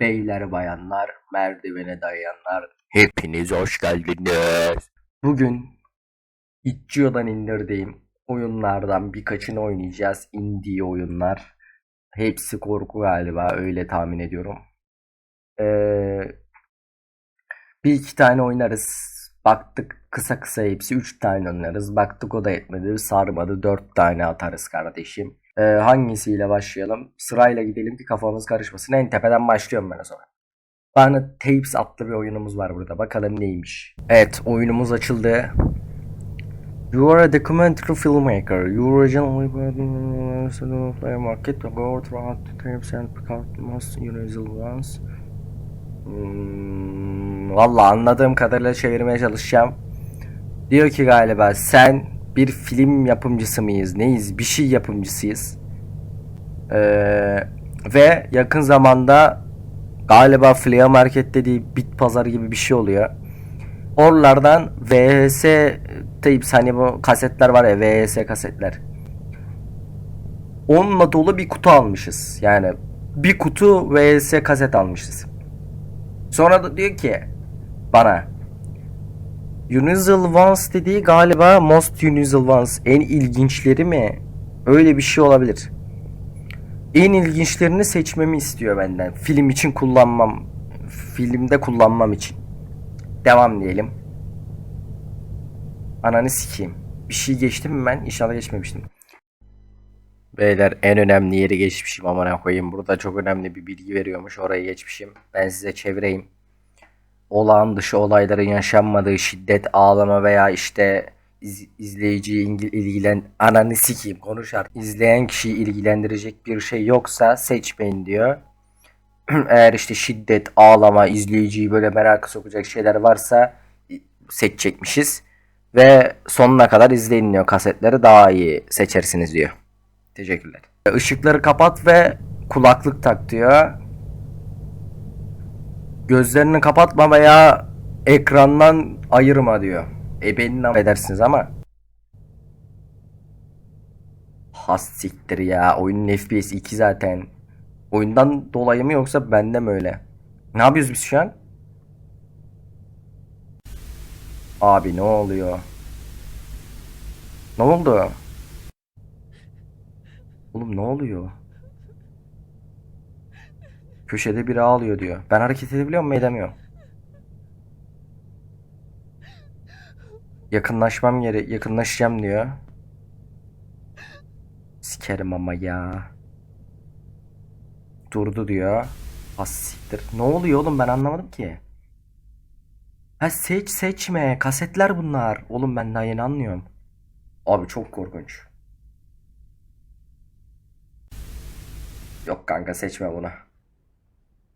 Beyler bayanlar, merdivene dayanlar. Hepiniz hoş geldiniz. Bugün İtçio'dan indirdiğim oyunlardan birkaçını oynayacağız. Indie oyunlar. Hepsi korku galiba öyle tahmin ediyorum. Ee, bir iki tane oynarız. Baktık kısa kısa hepsi 3 tane oynarız. Baktık o da etmedi. Sarmadı 4 tane atarız kardeşim. Ee, hangisiyle başlayalım? Sırayla gidelim ki kafamız karışmasın. En tepeden başlıyorum ben o zaman. Bana Tapes adlı bir oyunumuz var burada. Bakalım neymiş. Evet oyunumuz açıldı. You are a documentary filmmaker. You originally market throughout the tapes and pick out most unusual ones. Hmm, Valla anladığım kadarıyla çevirmeye çalışacağım. Diyor ki galiba sen bir film yapımcısı mıyız? Neyiz? Bir şey yapımcısıyız. Ee, ve yakın zamanda galiba Flea Market dediği bit pazarı gibi bir şey oluyor. Oralardan VHS tapes hani bu kasetler var ya VHS kasetler. Onunla dolu bir kutu almışız. Yani bir kutu VHS kaset almışız. Sonra da diyor ki bana Unusual Ones dediği galiba Most Unusual Ones en ilginçleri mi? Öyle bir şey olabilir. En ilginçlerini seçmemi istiyor benden. Film için kullanmam. Filmde kullanmam için. Devam diyelim. Ananı sikeyim. Bir şey geçtim mi ben? İnşallah geçmemiştim. Beyler en önemli yeri geçmişim amına koyayım. Burada çok önemli bir bilgi veriyormuş. Orayı geçmişim. Ben size çevireyim. Olağan dışı olayların yaşanmadığı şiddet, ağlama veya işte iz, izleyiciyi ilgi- ilgilen ananı sikeyim konuş artık. İzleyen kişiyi ilgilendirecek bir şey yoksa seçmeyin diyor. Eğer işte şiddet, ağlama, izleyiciyi böyle merak sokacak şeyler varsa seçecekmişiz. Ve sonuna kadar izleyin diyor kasetleri daha iyi seçersiniz diyor. Teşekkürler. Işıkları kapat ve kulaklık tak diyor. Gözlerini kapatma veya ekrandan ayırma diyor. E beni ne edersiniz ama. Has siktir ya. Oyunun FPS 2 zaten. Oyundan dolayı mı yoksa bende mi öyle? Ne yapıyoruz biz şu an? Abi ne oluyor? Ne oldu? Oğlum ne oluyor? Köşede biri ağlıyor diyor. Ben hareket edebiliyor muyum edemiyorum. Yakınlaşmam gere yakınlaşacağım diyor. Sikerim ama ya. Durdu diyor. Az siktir. Ne oluyor oğlum ben anlamadım ki. Ha seç seçme. Kasetler bunlar. Oğlum ben daha yeni anlıyorum. Abi çok korkunç. Yok kanka seçme bunu.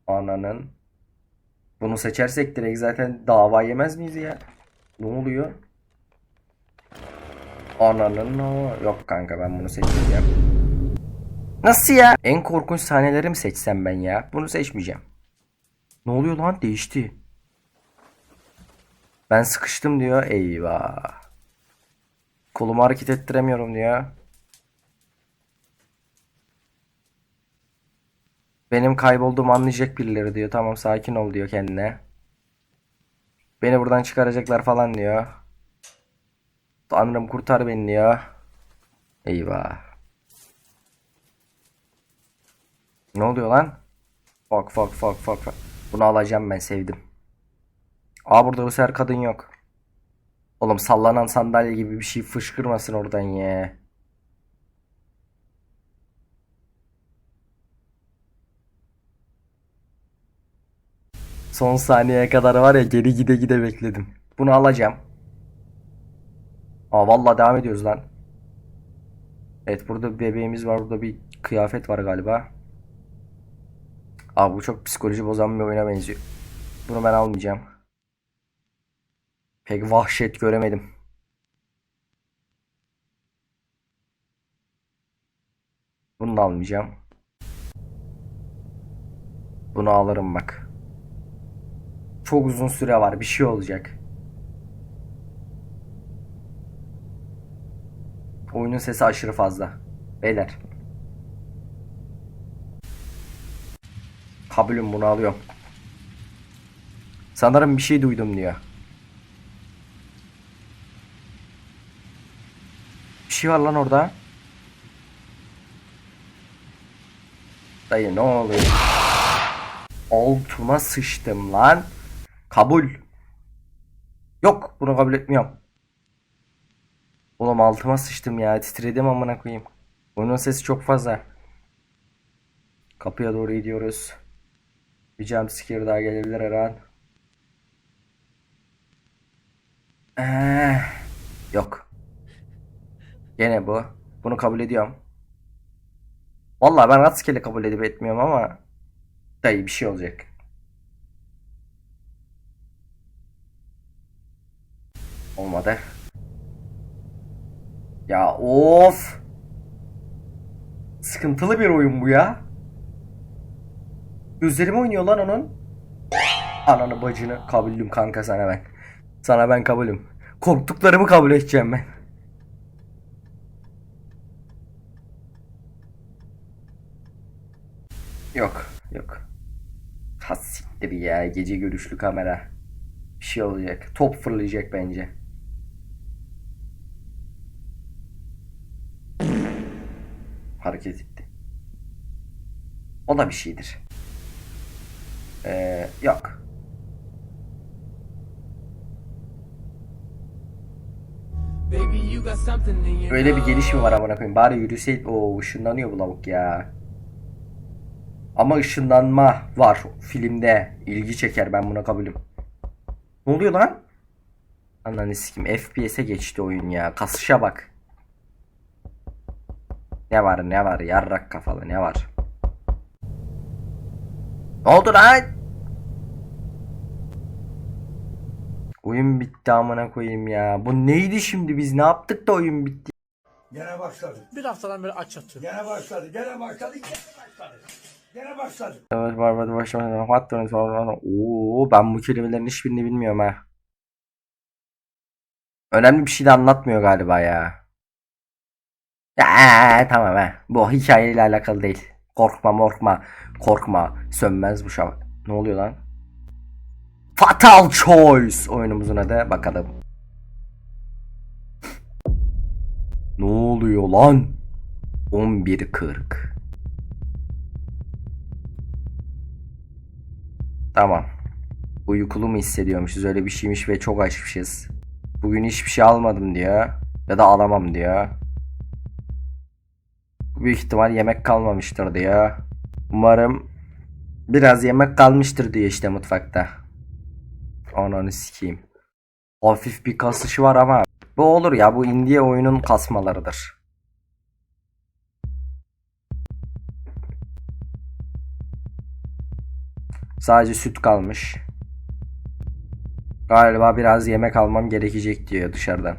Ananın. Bunu seçersek direkt zaten dava yemez miyiz ya? Ne oluyor? Ananın o. Yok kanka ben bunu seçmeyeceğim. Nasıl ya? En korkunç sahneleri mi seçsem ben ya? Bunu seçmeyeceğim. Ne oluyor lan? Değişti. Ben sıkıştım diyor. Eyvah. Kolumu hareket ettiremiyorum diyor. Benim kaybolduğumu anlayacak birileri diyor. Tamam sakin ol diyor kendine. Beni buradan çıkaracaklar falan diyor. Tanrım kurtar beni diyor. Eyvah. Ne oluyor lan? Fuck fuck fuck fuck. Bunu alacağım ben sevdim. Aa burada bu sefer kadın yok. Oğlum sallanan sandalye gibi bir şey fışkırmasın oradan ya. Son saniyeye kadar var ya geri gide gide bekledim. Bunu alacağım. Aa vallahi devam ediyoruz lan. Evet burada bir bebeğimiz var. Burada bir kıyafet var galiba. Aa bu çok psikoloji bozan bir oyuna benziyor. Bunu ben almayacağım. Pek vahşet göremedim. Bunu da almayacağım. Bunu alırım bak. Çok uzun süre var. Bir şey olacak. Oyunun sesi aşırı fazla. Beyler. Kabulüm bunu alıyorum. Sanırım bir şey duydum diyor. Bir şey var lan orada. Dayı ne oluyor? Altıma sıçtım lan. Kabul. Yok bunu kabul etmiyorum. Oğlum altıma sıçtım ya titredim amına koyayım. Onun sesi çok fazla. Kapıya doğru gidiyoruz. Bir jumpscare daha gelebilir her an. Eh, yok. Gene bu. Bunu kabul ediyorum. Vallahi ben rastgele kabul edip etmiyorum ama dayı bir şey olacak. Olmadı. Ya of. Sıkıntılı bir oyun bu ya. Gözlerim oynuyor lan onun. Ananı bacını kabulüm kanka sana ben. Sana ben kabulüm. Korktuklarımı kabul edeceğim ben. Yok, yok. Ha siktir ya, gece görüşlü kamera. Bir şey olacak. Top fırlayacak bence. Hareket etti. O da bir şeydir. Ee, yok. Öyle bir geliş mi var amına koyayım? Bari yürüseydi. Oo ışınlanıyor bu lavuk ya. Ama ışınlanma var filmde. İlgi çeker ben buna kabulüm. Ne oluyor lan? Ananı sikim. FPS'e geçti oyun ya. Kasışa bak. Ne var ne var yarrak kafalı ne var? Ne oldu lan? Oyun bitti amına koyayım ya. Bu neydi şimdi biz ne yaptık da oyun bitti? Gene başladı. Bir haftadan beri aç yatıyorum. Gene başladı. Gene başladı. Gene başladı. Gene başladı. Evet var var başlamadan the falan. Oo ben bu kelimelerin hiçbirini bilmiyorum ha. Önemli bir şey de anlatmıyor galiba ya. Ya tamam ha. Bu hikayeyle alakalı değil. Korkma morkma. Korkma. Sönmez bu şavak. Ne oluyor lan? Fatal Choice oyunumuzun adı. Bakalım. ne oluyor lan? 11.40 Tamam. Uykulu mu hissediyormuşuz öyle bir şeymiş ve çok açmışız. Bugün hiçbir şey almadım diyor. Ya da alamam diyor. Büyük ihtimal yemek kalmamıştır diyor. Umarım biraz yemek kalmıştır diyor işte mutfakta. Ananı sikeyim. Hafif bir kasışı var ama bu olur ya bu indie oyunun kasmalarıdır. Sadece süt kalmış. Galiba biraz yemek almam gerekecek diyor dışarıdan.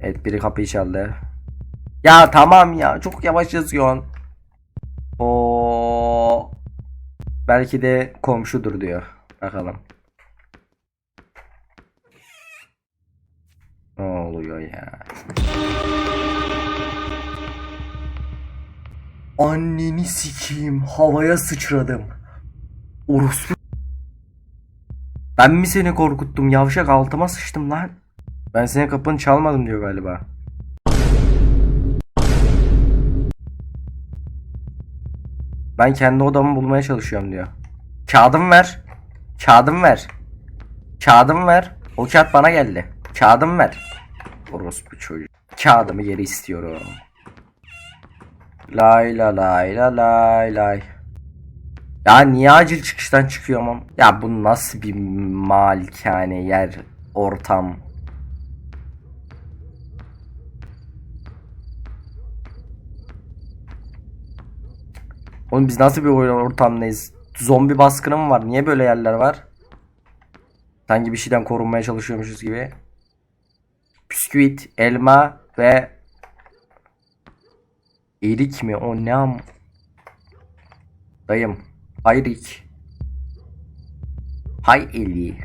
Evet biri kapıyı çaldı. Ya tamam ya çok yavaş yazıyorsun. O belki de komşudur diyor. Bakalım. Ne oluyor ya? Anneni sikeyim havaya sıçradım. Orospu. Ben mi seni korkuttum yavşak altıma sıçtım lan. Ben senin kapını çalmadım diyor galiba. Ben kendi odamı bulmaya çalışıyorum diyor. Kağıdımı ver. Kağıdımı ver. Kağıdımı ver. O kağıt bana geldi. Kağıdımı ver. Orospu çocuğu. Kağıdımı geri istiyorum. Lay la lay la lay lay. Ya niye acil çıkıştan çıkıyorum? Ya bu nasıl bir malikane yer ortam? Oğlum biz nasıl bir oyun ortamdayız? Zombi baskını mı var? Niye böyle yerler var? Sanki bir şeyden korunmaya çalışıyormuşuz gibi. Bisküvit, elma ve erik mi? O ne am? Dayım. Hayrik. Hay Eli.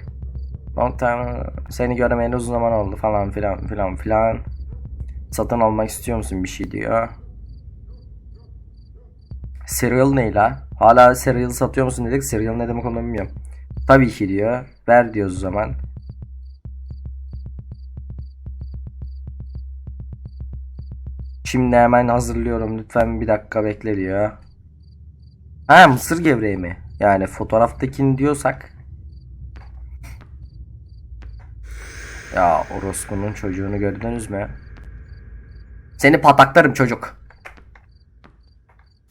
Long time seni görmeyeli uzun zaman oldu falan filan filan filan. Satın almak istiyor musun bir şey diyor. Cereal ne la? Hala cereal satıyor musun dedik. Cereal ne demek olduğunu bilmiyorum. Tabii ki diyor. Ver diyoruz o zaman. Şimdi hemen hazırlıyorum. Lütfen bir dakika bekle diyor. Ha mısır gevreği mi? Yani fotoğraftakini diyorsak. Ya orospunun çocuğunu gördünüz mü? Seni pataklarım çocuk.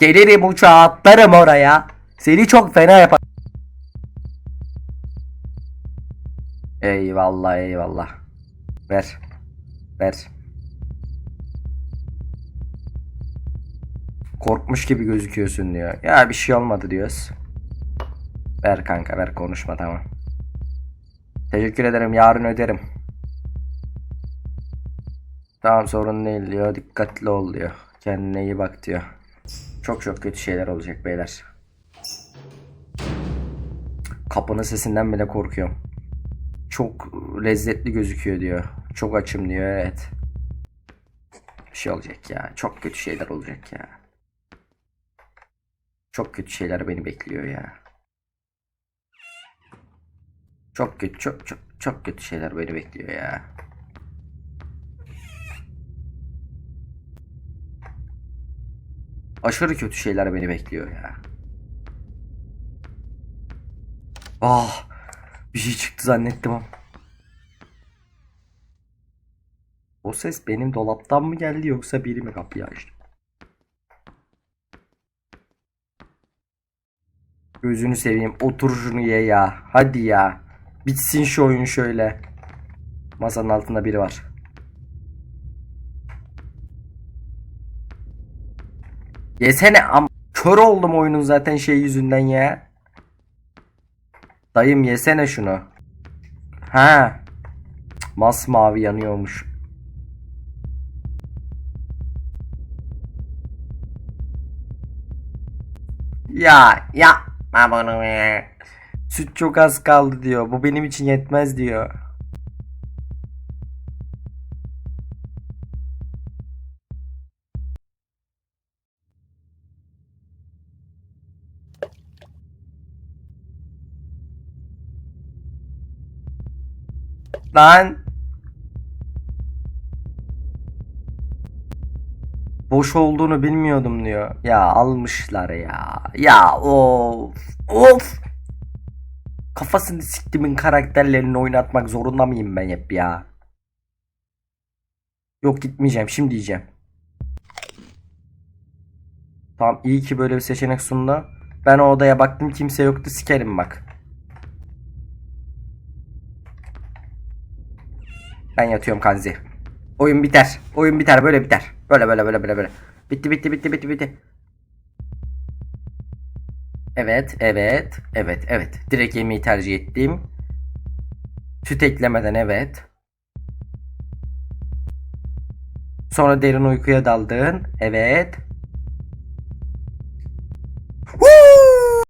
Gelirim uçağa atlarım oraya. Seni çok fena yapar. Eyvallah eyvallah. Ver. Ver. Korkmuş gibi gözüküyorsun diyor. Ya bir şey olmadı diyoruz. Ver kanka ver konuşma tamam. Teşekkür ederim yarın öderim. Tamam sorun değil diyor. Dikkatli ol diyor. Kendine iyi bak diyor. Çok çok kötü şeyler olacak beyler. Kapının sesinden bile korkuyorum. Çok lezzetli gözüküyor diyor. Çok açım diyor evet. Bir şey olacak ya. Çok kötü şeyler olacak ya. Çok kötü şeyler beni bekliyor ya. Çok kötü çok çok çok kötü şeyler beni bekliyor ya. Aşırı kötü şeyler beni bekliyor ya. Ah, bir şey çıktı zannettim ama. O ses benim dolaptan mı geldi yoksa biri mi kapıyı açtı? Gözünü seveyim otur şunu ye ya. Hadi ya. Bitsin şu oyun şöyle. Masanın altında biri var. Yesene am kör oldum oyunun zaten şey yüzünden ya. Dayım yesene şunu. Ha. Masmavi yanıyormuş. Ya yapma bunu. Süt çok az kaldı diyor. Bu benim için yetmez diyor. Lan. Boş olduğunu bilmiyordum diyor. Ya almışlar ya. Ya of. Of. Kafasını siktimin karakterlerini oynatmak zorunda mıyım ben hep ya? Yok gitmeyeceğim. Şimdi diyeceğim. Tamam iyi ki böyle bir seçenek sundu. Ben o odaya baktım kimse yoktu sikerim bak. Ben yatıyorum kanzi. Oyun biter. Oyun biter böyle biter. Böyle böyle böyle böyle böyle. Bitti bitti bitti bitti bitti. Evet evet evet evet. Direkt yemeği tercih ettim. Süt eklemeden evet. Sonra derin uykuya daldın. Evet.